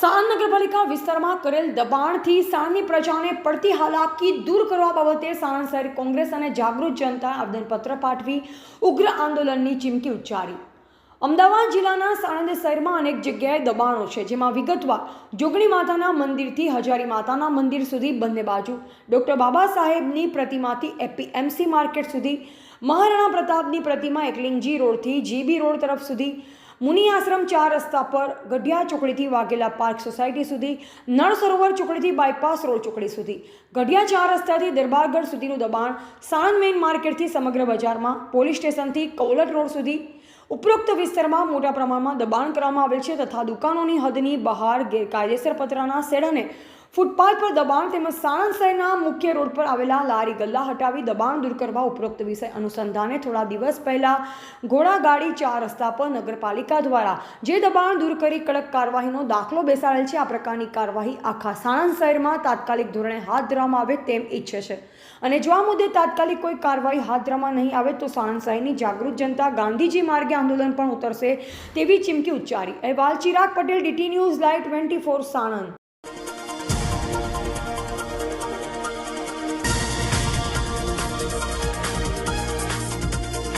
નગરપાલિકા વિસ્તારમાં કરેલ દબાણથી સાણની પ્રજાને પડતી હાલાકી દૂર કરવા બાબતે સાણંદ શહેર કોંગ્રેસ અને જાગૃત જનતા આવેદનપત્ર પાઠવી, ઉગ્ર આંદોલનની ચીમકી ઉચ્ચારી. અમદાવાદ જિલ્લાના સાણંદ શહેરમાં અનેક જગ્યાએ દબાણો છે, જેમાં વિગતવાર જોગણી માતાના મંદિરથી હજારી માતાના મંદિર સુધી બંને બાજુ, ડૉક્ટર બાબા સાહેબની પ્રતિમાથી એપીએમસી માર્કેટ સુધી, મહારાણા પ્રતાપની પ્રતિમા એકલિંગજી રોડથી જીબી રોડ તરફ સુધી મુનિ આશ્રમ ચાર રસ્તા પર ગઢિયા ચોકડીથી વાઘેલા પાર્ક સોસાયટી સુધી, નળ સરોવર ચોકડીથી બાયપાસ રોડ ચોકડી સુધી. ગઢિયા ચાર રસ્તાથી દરબારગઢ સુધીનું દબાણ સાણંદ મેઇન માર્કેટથી સમગ્ર બજારમાં, પોલીસ સ્ટેશનથી કૌલટ રોડ સુધી. ઉપરોક્ત વિસ્તારમાં મોટા પ્રમાણમાં દબાણ કરવામાં આવેલ છે તથા દુકાનોની હદની બહાર ગેરકાયદેસર પતરાના શેડ અને ફૂટપાથ પર દબાણ તેમજ સાણંદ શહેરના મુખ્ય રોડ પર આવેલા લારી ગલ્લા હટાવી દબાણ દૂર કરવા ઉપરોક્ત વિષય અનુસંધાને થોડા દિવસ પહેલા ઘોડાગાડી ચાર રસ્તા પર નગરપાલિકા દ્વારા જે દબાણ દૂર કરી કડક કાર્યવાહીનો દાખલો બેસાડેલ છે, આ પ્રકારની કાર્યવાહી આખા સાણંદ શહેરમાં તાત્કાલિક ધોરણે હાથ ધરવામાં આવે તેમ ઈચ્છે છે. અને જો આ મુદ્દે તાત્કાલિક કોઈ કાર્યવાહી હાથ ધરવામાં નહીં આવે તો સાણંદ શહેરની જાગૃત જનતા ગાંધીજી માર્ગે આંદોલન પણ ઉતરશે તેવી ચીમકી ઉચ્ચારી. અહેવાલ Chirag Patel, DT news live twenty four Sanand.